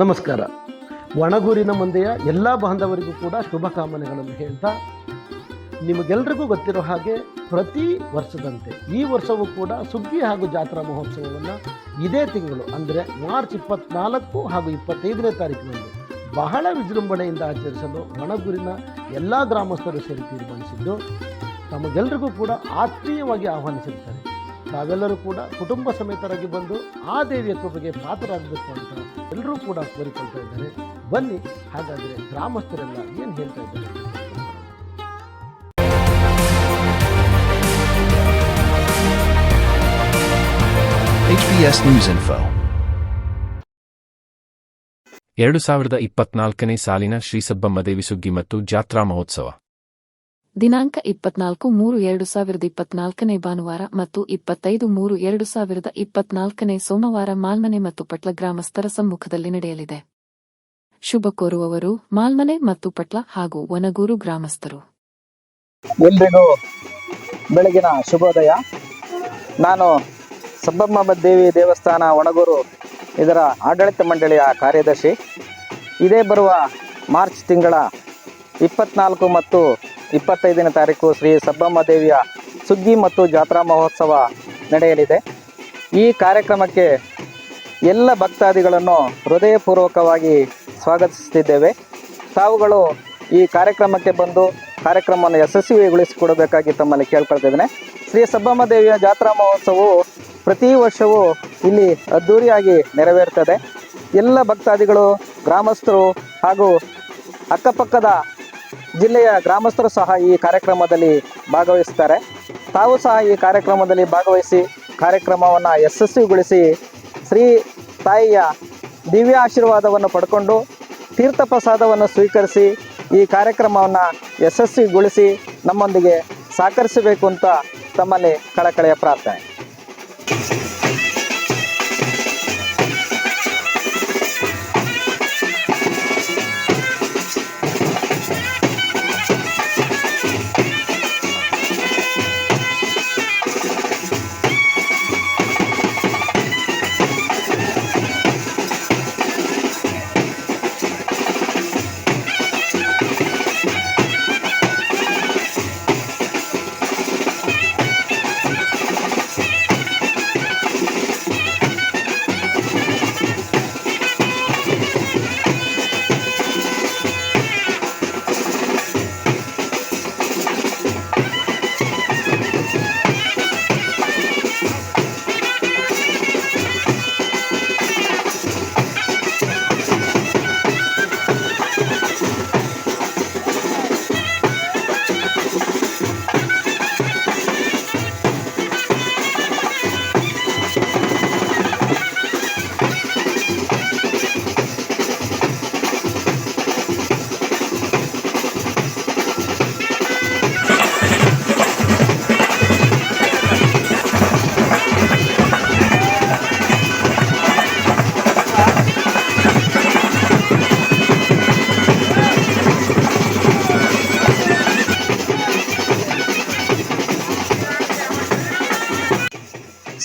ನಮಸ್ಕಾರ. ಒಣಗೂರಿನ ಮಂದೆಯ ಎಲ್ಲ ಬಾಂಧವರಿಗೂ ಕೂಡ ಶುಭಕಾಮನೆಗಳನ್ನು ಹೇಳ್ತಾ, ನಿಮಗೆಲ್ರಿಗೂ ಗೊತ್ತಿರೋ ಹಾಗೆ ಪ್ರತಿ ವರ್ಷದಂತೆ ಈ ವರ್ಷವೂ ಕೂಡ ಸುಗ್ಗಿ ಹಾಗೂ ಜಾತ್ರಾ ಮಹೋತ್ಸವವನ್ನು ಇದೇ ತಿಂಗಳು, ಅಂದರೆ ಮಾರ್ಚ್ ಇಪ್ಪತ್ನಾಲ್ಕು ಹಾಗೂ ಇಪ್ಪತ್ತೈದನೇ ತಾರೀಕಿನಲ್ಲಿ ಬಹಳ ವಿಜೃಂಭಣೆಯಿಂದ ಆಚರಿಸಲು ಒಣಗೂರಿನ ಎಲ್ಲ ಗ್ರಾಮಸ್ಥರು ಸೇರಿ ತೀರ್ಮಾನಿಸಿದ್ದು ತಮಗೆಲ್ಲರಿಗೂ ಕೂಡ ಆತ್ಮೀಯವಾಗಿ ಆಹ್ವಾನಿಸಿರ್ತಾರೆ. ತಾವೆಲ್ಲರೂ ಕೂಡ ಕುಟುಂಬ ಸಮೇತರಾಗಿ ಬಂದು ಆ ದೇವಿಯ ಕೃಪೆಗೆ ಪಾತ್ರರಾಗಬೇಕು ಅಂತ ಎಲ್ಲರೂ ಕೂಡ ಕೋರಿಕೊಳ್ತಾ ಇದ್ದಾರೆ ಬನ್ನಿ ಹಾಗಾದರೆ ಗ್ರಾಮಸ್ಥರೆಲ್ಲ ಏನು ಹೇಳ್ತಾ ಇದ್ದಾರೆ. HBS News Info. ಎರಡು ಸಾವಿರದ ಇಪ್ಪತ್ನಾಲ್ಕನೇ ಸಾಲಿನ ಶ್ರೀಸಬ್ಬಮ್ಮದೇವಿ ಸುಗ್ಗಿ ಮತ್ತು ಜಾತ್ರಾ ಮಹೋತ್ಸವ ದಿನಾಂಕ ಇಪ್ಪತ್ನಾಲ್ಕು ಮೂರು ಎರಡು ಸಾವಿರದ ಇಪ್ಪತ್ನಾಲ್ಕನೇ ಭಾನುವಾರ ಮತ್ತು ಇಪ್ಪತ್ತೈದು ಮೂರು ಎರಡು ಸಾವಿರದ ಇಪ್ಪತ್ನಾಲ್ಕನೇ ಸೋಮವಾರ ಮಾಲ್ಮನೆ ಮತ್ತು ಪಟ್ಲ ಗ್ರಾಮಸ್ಥರ ಸಮ್ಮುಖದಲ್ಲಿ ನಡೆಯಲಿದೆ. ಶುಭ ಕೋರುವವರು ಮಾಲ್ಮನೆ ಮತ್ತು ಪಟ್ಲ ಹಾಗೂ ವನಗೂರು ಗ್ರಾಮಸ್ಥರು. ಎಲ್ರಿಗೂ ಬೆಳಗಿನ ಶುಭೋದಯ. ನಾನು ಸಬ್ಬಮ್ಮ ದೇವಿ ದೇವಸ್ಥಾನ ಒಣಗೂರು ಇದರ ಆಡಳಿತ ಮಂಡಳಿಯ ಕಾರ್ಯದರ್ಶಿ. ಇದೇ ಬರುವ ಮಾರ್ಚ್ ತಿಂಗಳ ಇಪ್ಪತ್ನಾಲ್ಕು ಮತ್ತು ಇಪ್ಪತ್ತೈದನೇ ತಾರೀಕು ಶ್ರೀ ಸಬ್ಬಮ್ಮ ದೇವಿಯ ಸುಗ್ಗಿ ಮತ್ತು ಜಾತ್ರಾ ಮಹೋತ್ಸವ ನಡೆಯಲಿದೆ. ಈ ಕಾರ್ಯಕ್ರಮಕ್ಕೆ ಎಲ್ಲ ಭಕ್ತಾದಿಗಳನ್ನು ಹೃದಯಪೂರ್ವಕವಾಗಿ ಸ್ವಾಗತಿಸುತ್ತಿದ್ದೇವೆ. ತಾವುಗಳು ಈ ಕಾರ್ಯಕ್ರಮಕ್ಕೆ ಬಂದು ಕಾರ್ಯಕ್ರಮವನ್ನು ಯಶಸ್ವಿಗೊಳಿಸಿಕೊಡಬೇಕಾಗಿ ತಮ್ಮಲ್ಲಿ ಕೇಳ್ಕೊಳ್ತಿದ್ದೇನೆ. ಶ್ರೀ ಸಬ್ಬಮ್ಮ ದೇವಿಯ ಜಾತ್ರಾ ಮಹೋತ್ಸವವು ಪ್ರತಿ ವರ್ಷವೂ ಇಲ್ಲಿ ಅದ್ಧೂರಿಯಾಗಿ ನೆರವೇರ್ತದೆ. ಎಲ್ಲ ಭಕ್ತಾದಿಗಳು, ಗ್ರಾಮಸ್ಥರು ಹಾಗೂ ಅಕ್ಕಪಕ್ಕದ ಜಿಲ್ಲೆಯ ಗ್ರಾಮಸ್ಥರು ಸಹ ಈ ಕಾರ್ಯಕ್ರಮದಲ್ಲಿ ಭಾಗವಹಿಸ್ತಾರೆ ತಾವು ಸಹ ಈ ಕಾರ್ಯಕ್ರಮದಲ್ಲಿ ಭಾಗವಹಿಸಿ ಕಾರ್ಯಕ್ರಮವನ್ನು ಯಶಸ್ವಿಗೊಳಿಸಿ ಶ್ರೀ ತಾಯಿಯ ದಿವ್ಯ ಆಶೀರ್ವಾದವನ್ನು ಪಡ್ಕೊಂಡು ತೀರ್ಥ ಪ್ರಸಾದವನ್ನು ಸ್ವೀಕರಿಸಿ ಈ ಕಾರ್ಯಕ್ರಮವನ್ನು ಯಶಸ್ವಿಗೊಳಿಸಿ ನಮ್ಮೊಂದಿಗೆ ಸಹಕರಿಸಬೇಕು ಅಂತ ತಮ್ಮಲ್ಲಿ ಕಳಕಳೆಯ ಪ್ರಾರ್ಥನೆ.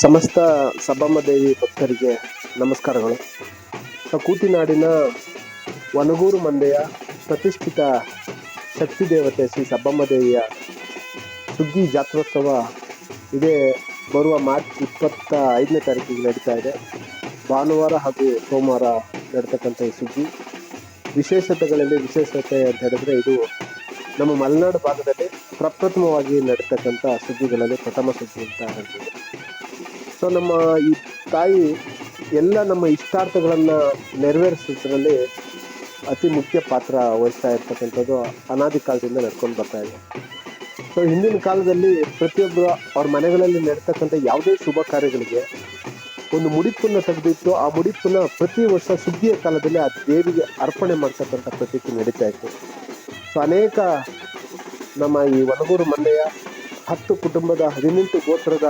ಸಮಸ್ತ ಸಬ್ಬಮ್ಮ ದೇವಿ ಭಕ್ತರಿಗೆ ನಮಸ್ಕಾರಗಳು. ಕೂತಿನಾಡಿನ ವನಗೂರು ಮಂದೆಯ ಪ್ರತಿಷ್ಠಿತ ಶಕ್ತಿ ದೇವತೆ ಶ್ರೀ ಸಬ್ಬಮ್ಮ ದೇವಿಯ ಸುಗ್ಗಿ ಜಾತ್ರೋತ್ಸವ ಇದೇ ಬರುವ ಮಾರ್ಚ್ ಇಪ್ಪತ್ತ ಐದನೇ ತಾರೀಕಿಗೆ ನಡೀತಾ ಇದೆ. ಭಾನುವಾರ ಹಾಗೂ ಸೋಮವಾರ ನಡೀತಕ್ಕಂಥ ಈ ಸುಗ್ಗಿ. ವಿಶೇಷತೆಗಳಲ್ಲಿ ವಿಶೇಷತೆ ಅಂತ ಹೇಳಿದ್ರೆ ಇದು ನಮ್ಮ ಮಲೆನಾಡು ಭಾಗದಲ್ಲಿ ಪ್ರಪ್ರಥಮವಾಗಿ ನಡೀತಕ್ಕಂಥ ಸುಗ್ಗಿಗಳಲ್ಲಿ ಪ್ರಥಮ ಸುದ್ದಿ ಅಂತ ಹೇಳ್ಬೋದು. ಸೊ ನಮ್ಮ ಈ ತಾಯಿ ಎಲ್ಲ ನಮ್ಮ ಇಷ್ಟಾರ್ಥಗಳನ್ನು ನೆರವೇರಿಸೋದ್ರಲ್ಲಿ ಅತಿ ಮುಖ್ಯ ಪಾತ್ರ ವಹಿಸ್ತಾ ಇರ್ತಕ್ಕಂಥದ್ದು ಅನಾದಿ ಕಾಲದಿಂದ ನಡ್ಕೊಂಡು ಬರ್ತಾ ಇದೆ. ಸೊ ಹಿಂದಿನ ಕಾಲದಲ್ಲಿ ಪ್ರತಿಯೊಬ್ಬರು ಅವ್ರ ಮನೆಗಳಲ್ಲಿ ನಡೀತಕ್ಕಂಥ ಯಾವುದೇ ಶುಭ ಕಾರ್ಯಗಳಿಗೆ ಒಂದು ಮುಡಿಪನ್ನು ತೆಗೆದಿಟ್ಟು ಆ ಮುಡಿಪನ್ನು ಪ್ರತಿ ವರ್ಷ ಸುಗ್ಗಿಯ ಕಾಲದಲ್ಲಿ ಆ ದೇವಿಗೆ ಅರ್ಪಣೆ ಮಾಡ್ತಕ್ಕಂಥ ಪ್ರತೀತಿ ನಡೀತಾ ಇತ್ತು. ಸೊ ಅನೇಕ ನಮ್ಮ ಈ ಒಣಗೂರು ಮನೆಯ ಹತ್ತು ಕುಟುಂಬದ ಹದಿನೆಂಟು ಗೋತ್ರದ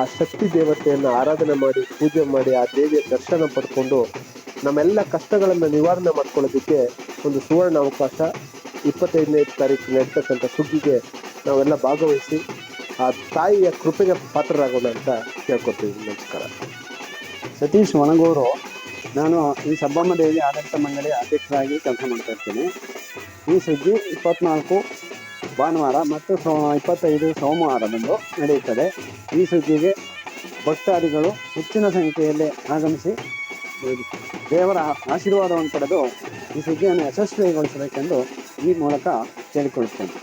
ಆ ಶಕ್ತಿ ದೇವತೆಯನ್ನು ಆರಾಧನೆ ಮಾಡಿ, ಪೂಜೆ ಮಾಡಿ, ಆ ದೇವಿಯ ದರ್ಶನ ಪಡ್ಕೊಂಡು ನಮ್ಮೆಲ್ಲ ಕಷ್ಟಗಳನ್ನು ನಿವಾರಣೆ ಮಾಡ್ಕೊಳ್ಳೋದಕ್ಕೆ ಒಂದು ಸುವರ್ಣ ಅವಕಾಶ ಇಪ್ಪತ್ತೈದನೇ ತಾರೀಕು ನಡೀತಕ್ಕಂಥ ಸುಗ್ಗಿಗೆ ನಾವೆಲ್ಲ ಭಾಗವಹಿಸಿ ಆ ತಾಯಿಯ ಕೃಪೆಗೆ ಪಾತ್ರರಾಗೋಣ ಅಂತ ಕೇಳ್ಕೊತೀವಿ ನಮಸ್ಕಾರ. ಸತೀಶ್ ಒಣಗೋರು ನಾನು ಈ ಸಬ್ಬಮ್ಮ ದೇವಿ ಆಡಳಿತ ಮಂಡಳಿ ಅಧ್ಯಕ್ಷರಾಗಿ ಕೆಲಸ ಮಾಡ್ತಾ ಇರ್ತೀನಿ. ಈ ಸುದ್ದಿ ಇಪ್ಪತ್ನಾಲ್ಕು ಭಾನುವಾರ ಮತ್ತು ಸೋ ಇಪ್ಪತ್ತೈದು ಸೋಮವಾರದಂದು ನಡೆಯುತ್ತದೆ. ಈ ಸುದ್ದಿಗೆ ಭಕ್ತಾದಿಗಳು ಹೆಚ್ಚಿನ ಸಂಖ್ಯೆಯಲ್ಲಿ ಆಗಮಿಸಿ ದೇವರ ಆಶೀರ್ವಾದವನ್ನು ಪಡೆದು ಈ ಸುದ್ದಿಯನ್ನು ಯಶಸ್ವಿಗೊಳಿಸಬೇಕೆಂದು ಈ ಮೂಲಕ ಕೇಳಿಕೊಳ್ಳುತ್ತೇನೆ.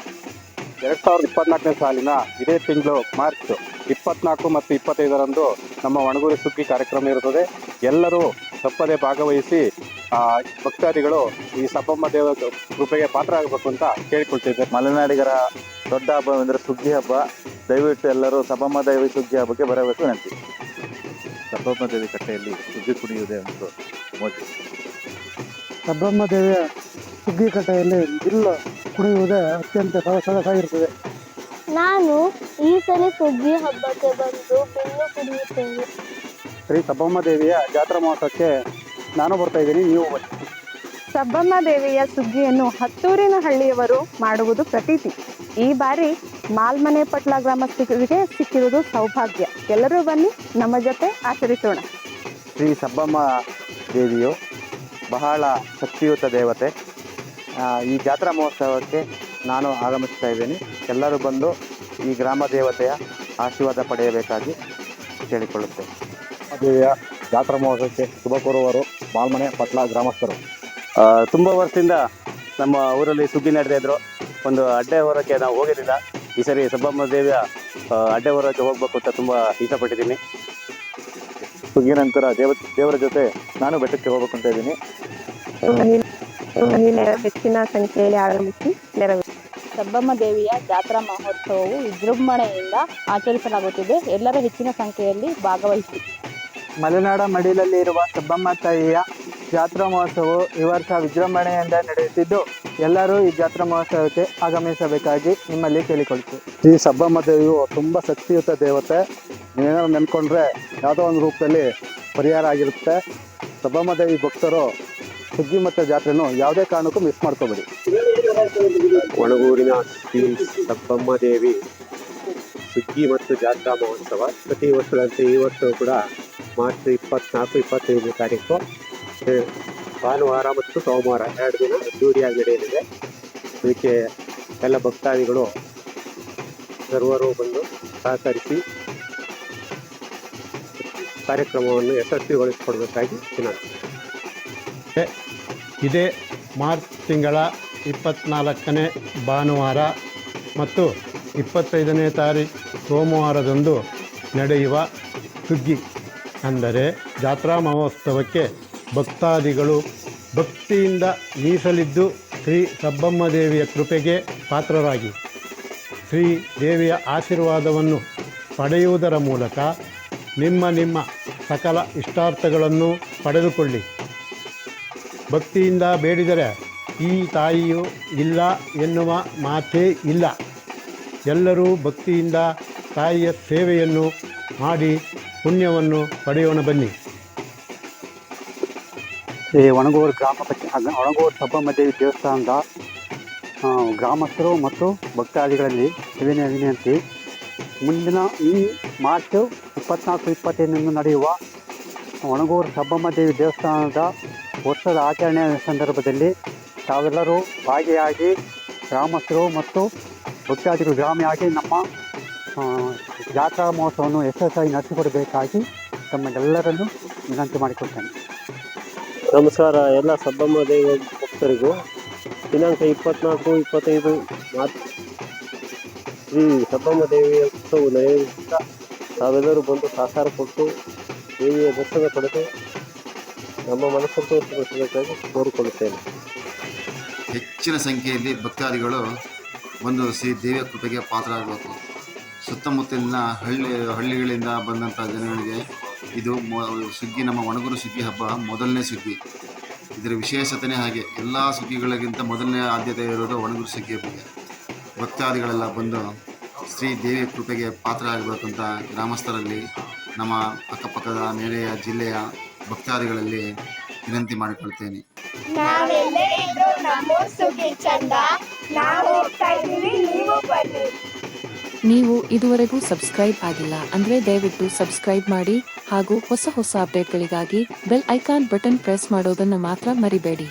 ಎರಡು ಸಾವಿರದ ಇಪ್ಪತ್ನಾಲ್ಕನೇ ಸಾಲಿನ ಇದೇ ತಿಂಗಳು ಮಾರ್ಚ್ ಇಪ್ಪತ್ನಾಲ್ಕು ಮತ್ತು ಇಪ್ಪತ್ತೈದರಂದು ನಮ್ಮ ಒಣಗೂರು ಸುಗ್ಗಿ ಕಾರ್ಯಕ್ರಮ ಇರುತ್ತದೆ. ಎಲ್ಲರೂ ತಪ್ಪದೆ ಭಾಗವಹಿಸಿ ಭಕ್ತಾದಿಗಳು ಈ ಸಬ್ಬಮ್ಮ ದೇವ ಕೃಪೆಗೆ ಪಾತ್ರ ಆಗಬೇಕು ಅಂತ ಕೇಳಿಕೊಳ್ತಿದ್ದೆ. ಮಲೆನಾಡಿಗರ ದೊಡ್ಡ ಹಬ್ಬವೆಂದರೆ ಸುಗ್ಗಿ ಹಬ್ಬ. ದಯವಿಟ್ಟು ಎಲ್ಲರೂ ಸಬ್ಬಮ್ಮ ದೇವಿ ಸುಗ್ಗಿ ಹಬ್ಬಕ್ಕೆ ಬರಬೇಕು ನಂತಿ ಸಬ್ಬಮ್ಮ ದೇವಿ ಕಟ್ಟೆಯಲ್ಲಿ ಸುಗ್ಗಿ ಕುಣಿಯುವುದೇ ಒಂದು ಮೋಜು. ಸಬ್ಬಮ್ಮ ದೇವಿಯ ಸುಗ್ಗಿ ಕಟ್ಟೆಯಲ್ಲಿ ಇಲ್ಲ ಕುಣಿಯುವುದೇ ಅತ್ಯಂತ ಸೊಗಸಾಗಿರುತ್ತದೆ ನಾನು ಈ ಸಲ ಸುಗ್ಗಿ ಹಬ್ಬಕ್ಕೆ ಬಂದು ಬಿಲ್ಲು ಕುಡಿಯುತ್ತೇನೆ ಶ್ರೀ ಸಬ್ಬಮ್ಮ ದೇವಿಯ ಜಾತ್ರಾ ಮಹೋತ್ಸವಕ್ಕೆ ನಾನು ಬರ್ತಾ ಇದ್ದೀನಿ ನೀವು ಬನ್ನಿ. ಸಬ್ಬಮ್ಮ ದೇವಿಯ ಸುಗ್ಗಿಯನ್ನು ಹತ್ತೂರಿನ ಹಳ್ಳಿಯವರು ಮಾಡುವುದು ಪ್ರತೀತಿ. ಈ ಬಾರಿ ಮಾಲ್ಮನೆ ಪಟ್ಲ ಗ್ರಾಮಸ್ಥರಿಗೆ ಸಿಕ್ಕಿರುವುದು ಸೌಭಾಗ್ಯ. ಎಲ್ಲರೂ ಬನ್ನಿ ನಮ್ಮ ಜೊತೆ ಆಚರಿಸೋಣ. ಶ್ರೀ ಸಬ್ಬಮ್ಮ ದೇವಿಯು ಬಹಳ ಶಕ್ತಿಯುತ ದೇವತೆ. ಈ ಜಾತ್ರಾ ಮಹೋತ್ಸವಕ್ಕೆ ನಾನು ಆಗಮಿಸ್ತಾ ಇದ್ದೀನಿ. ಎಲ್ಲರೂ ಬಂದು ಈ ಗ್ರಾಮ ದೇವತೆಯ ಆಶೀರ್ವಾದ ಪಡೆಯಬೇಕಾಗಿ ಕೇಳಿಕೊಳ್ಳುತ್ತೇನೆ. ದೇವಿಯ ಜಾತ್ರಾ ಮಹೋತ್ಸವಕ್ಕೆ ಶುಭ ಕೋರುವವರು ಮಾಲ್ಮನೆ ಪಟ್ಲ ಗ್ರಾಮಸ್ಥರು. ತುಂಬ ವರ್ಷದಿಂದ ನಮ್ಮ ಊರಲ್ಲಿ ಸುಗ್ಗಿ ನಡೆದೇ ಇದ್ರು. ಒಂದು ಅಡ್ಡೆ ಹೊರಕ್ಕೆ ನಾವು ಹೋಗಿರಲಿಲ್ಲ. ಈ ಸರಿ ಸಬ್ಬಮ್ಮ ದೇವಿಯ ಅಡ್ಡೆ ಹೊರಕ್ಕೆ ಹೋಗ್ಬೇಕು ಅಂತ ತುಂಬ ಇಷ್ಟಪಟ್ಟಿದ್ದೀನಿ. ಸುಗ್ಗಿ ನಂತರ ದೇವ ದೇವರ ಜೊತೆ ನಾನು ಬೆಟ್ಟಕ್ಕೆ ಹೋಗ್ಬೇಕು ಅಂತ ಇದ್ದೀನಿ. ಹೆಚ್ಚಿನ ಸಂಖ್ಯೆಯಲ್ಲಿ ಆಗಮಿಸಿ ನೆರವೇರಿಸಿ ಸಬ್ಬಮ್ಮ ದೇವಿಯ ಜಾತ್ರಾ ಮಹೋತ್ಸವವು ವಿಜೃಂಭಣೆಯಿಂದ ಆಚರಿಸಲಾಗುತ್ತಿದೆ. ಎಲ್ಲರೂ ಹೆಚ್ಚಿನ ಸಂಖ್ಯೆಯಲ್ಲಿ ಭಾಗವಹಿಸಿ. ಮಲೆನಾಡ ಮಡಿಲಲ್ಲಿ ಇರುವ ಸಬ್ಬಮ್ಮ ತಾಯಿಯ ಜಾತ್ರಾ ಮಹೋತ್ಸವವು ಈ ವರ್ಷ ವಿಜೃಂಭಣೆಯಿಂದ ನಡೆಯುತ್ತಿದ್ದು ಎಲ್ಲರೂ ಈ ಜಾತ್ರಾ ಮಹೋತ್ಸವಕ್ಕೆ ಆಗಮಿಸಬೇಕಾಗಿ ನಿಮ್ಮಲ್ಲಿ ಕೇಳಿಕೊಳ್ತೀವಿ ಈ ಸಬ್ಬಮ್ಮ ದೇವಿಯು ತುಂಬ ಶಕ್ತಿಯುತ ದೇವತೆ. ನೀವೇನಾದ್ರು ನೆನ್ಕೊಂಡ್ರೆ ಯಾವುದೋ ಒಂದು ರೂಪದಲ್ಲಿ ಪರಿಹಾರ ಆಗಿರುತ್ತೆ. ಸಬ್ಬಮ್ಮ ದೇವಿ ಭಕ್ತರು ಸುಗ್ಗಿ ಮತ್ತು ಜಾತ್ರೆನೂ ಯಾವುದೇ ಕಾರಣಕ್ಕೂ ಮಿಸ್ ಮಾಡ್ಕೋಬೇಡಿ. ಒಣಗೂರಿನ ಶ್ರೀ ಸಬ್ಬಮ್ಮ ದೇವಿ ಸುಗ್ಗಿ ಮತ್ತು ಜಾತ್ರಾ ಮಹೋತ್ಸವ ಪ್ರತಿ ವರ್ಷದಂತೆ ಈ ವರ್ಷವೂ ಕೂಡ ಮಾರ್ಚ್ ಇಪ್ಪತ್ನಾಲ್ಕು, ಇಪ್ಪತ್ತೈದನೇ ತಾರೀಕು ಭಾನುವಾರ ಮತ್ತು ಸೋಮವಾರ ಎರಡು ದಿನ ಅದ್ದೂರಿಯಾಗಿ ನಡೆಯಲಿದೆ. ಇದಕ್ಕೆ ಎಲ್ಲ ಭಕ್ತಾದಿಗಳು, ಸರ್ವರು ಬಂದು ಸಹಕರಿಸಿ ಕಾರ್ಯಕ್ರಮವನ್ನು ಯಶಸ್ವಿಗೊಳಿಸಿಕೊಡಬೇಕಾಗಿ ವಿನಂತಿ. ಇದೇ ಮಾರ್ಚ್ ತಿಂಗಳ ಇಪ್ಪತ್ನಾಲ್ಕನೇ ಭಾನುವಾರ ಮತ್ತು ಇಪ್ಪತ್ತೈದನೇ ತಾರೀಕು ಸೋಮವಾರದಂದು ನಡೆಯುವ ಸುಗ್ಗಿ ಅಂದರೆ ಜಾತ್ರಾ ಮಹೋತ್ಸವಕ್ಕೆ ಭಕ್ತಾದಿಗಳು ಭಕ್ತಿಯಿಂದ ಮೀಸಲಿದ್ದು ಶ್ರೀ ಸಬ್ಬಮ್ಮ ದೇವಿಯ ಕೃಪೆಗೆ ಪಾತ್ರರಾಗಿ. ಶ್ರೀ ದೇವಿಯ ಆಶೀರ್ವಾದವನ್ನು ಪಡೆಯುವುದರ ಮೂಲಕ ನಿಮ್ಮ ನಿಮ್ಮ ಸಕಲ ಇಷ್ಟಾರ್ಥಗಳನ್ನು ಪಡೆದುಕೊಳ್ಳಿ. ಭಕ್ತಿಯಿಂದ ಬೇಡಿದರೆ ಈ ತಾಯಿಯು ಇಲ್ಲ ಎನ್ನುವ ಮಾತೇ ಇಲ್ಲ. ಎಲ್ಲರೂ ಭಕ್ತಿಯಿಂದ ತಾಯಿಯ ಸೇವೆಯನ್ನು ಮಾಡಿ ಪುಣ್ಯವನ್ನು ಪಡೆಯೋಣ ಬನ್ನಿ. ಈ ಒಣಗೂರು ಗ್ರಾಮ ಪಂಚಾಯತ್ ಒಣಗೂರು ಸಬ್ಬಮ್ಮ ದೇವಿ ದೇವಸ್ಥಾನದ ಗ್ರಾಮಸ್ಥರು ಮತ್ತು ಭಕ್ತಾದಿಗಳಲ್ಲಿ ವಿನಯ ವಿನಂತಿ. ಮುಂದಿನ ಈ ಮಾರ್ಚ್ ಇಪ್ಪತ್ನಾಲ್ಕು ಇಪ್ಪತ್ತೈದರಂದು ನಡೆಯುವ ಒಣಗೂರು ಸಬ್ಬಮ್ಮ ದೇವಿ ದೇವಸ್ಥಾನದ ವರ್ಷದ ಆಚರಣೆಯ ಸಂದರ್ಭದಲ್ಲಿ ತಾವೆಲ್ಲರೂ ಭಾಗಿಯಾಗಿ ಗ್ರಾಮಸ್ಥರು ಮತ್ತು ಭಕ್ತಾದಿಗಳು ಗ್ರಾಮಿಯಾಗಿ ನಮ್ಮ ಜಾತ್ರಾ ಮಹೋತ್ಸವವನ್ನು ಯಶಸ್ವಿಯಾಗಿ ನಡೆಸಿಕೊಡಬೇಕಾಗಿ ತಮ್ಮನ್ನೆಲ್ಲರನ್ನು ವಿನಂತಿ ಮಾಡಿಕೊಳ್ತೇನೆ ನಮಸ್ಕಾರ ಎಲ್ಲ ಸಬ್ಬಮ್ಮ ದೇವಿ ಭಕ್ತರಿಗೂ ದಿನಾಂಕ ಇಪ್ಪತ್ನಾಲ್ಕು ಇಪ್ಪತ್ತೈದು ಮಾರ್ಚ್ ಶ್ರೀ ಸಬ್ಬಮ್ಮ ದೇವಿಯ ಉತ್ಸವ ನಡೆಯುತ್ತಾ ತಾವೆಲ್ಲರೂ ಬಂದು ಸಹಕಾರ ಕೊಟ್ಟು ದೇವಿಯ ದರ್ಶನ ಪಡೆದು ನಮ್ಮ ಮನಸ್ಸಂತೋಷಗೊಳಿಸಬೇಕಾಗಿ ಕೋರಿಕೊಳ್ಳುತ್ತೇನೆ. ಹೆಚ್ಚಿನ ಸಂಖ್ಯೆಯಲ್ಲಿ ಭಕ್ತಾದಿಗಳು ಒಂದು ಶ್ರೀ ದೇವಿಯ ಕೃಪೆಗೆ ಪಾತ್ರರಾಗಬೇಕು. ಸುತ್ತಮುತ್ತಲಿನ ಹಳ್ಳಿ, ಹಳ್ಳಿಗಳಿಂದ ಬಂದಂಥ ಜನಗಳಿಗೆ ಇದು ಮೊ ಸುಗ್ಗಿ ನಮ್ಮ ಒಣಗುರು ಸುಗ್ಗಿ ಹಬ್ಬ ಮೊದಲನೇ ಸುಗ್ಗಿ ಇದರ ವಿಶೇಷತೆಯೇ ಹಾಗೆ ಎಲ್ಲ ಸುಗ್ಗಿಗಳಿಗಿಂತ ಮೊದಲನೇ ಆದ್ಯತೆ ಇರೋದು ಒಣಗುರು ಸುಗ್ಗಿ ಹಬ್ಬಕ್ಕೆ. ಭಕ್ತಾದಿಗಳೆಲ್ಲ ಬಂದು ಶ್ರೀ ದೇವಿ ಕೃಪೆಗೆ ಪಾತ್ರ ಆಗಬೇಕಂತ ಗ್ರಾಮಸ್ಥರಲ್ಲಿ, ನಮ್ಮ ಅಕ್ಕಪಕ್ಕದ ನೆರೆಯ ಜಿಲ್ಲೆಯ ಭಕ್ತಾದಿಗಳಲ್ಲಿ ವಿನಂತಿ ಮಾಡಿಕೊಳ್ತೇನೆ. ನಮ್ಮೂರ್ ಸುಗ್ಗಿ ಚಂದ. ನಾವು ನೀವು ಇದುವರೆಗೂ ಸಬ್ಸ್ಕ್ರೈಬ್ ಆಗಿಲ್ಲ ಅಂದ್ರೆ ದಯವಿಟ್ಟು ಸಬ್ಸ್ಕ್ರೈಬ್ ಮಾಡಿ ಹಾಗೂ ಹೊಸ ಹೊಸ ಅಪ್ಡೇಟ್ಗಳಿಗಾಗಿ ಬೆಲ್ ಐಕಾನ್ ಬಟನ್ ಪ್ರೆಸ್ ಮಾಡೋದನ್ನ ಮಾತ್ರ ಮರಿಬೇಡಿ.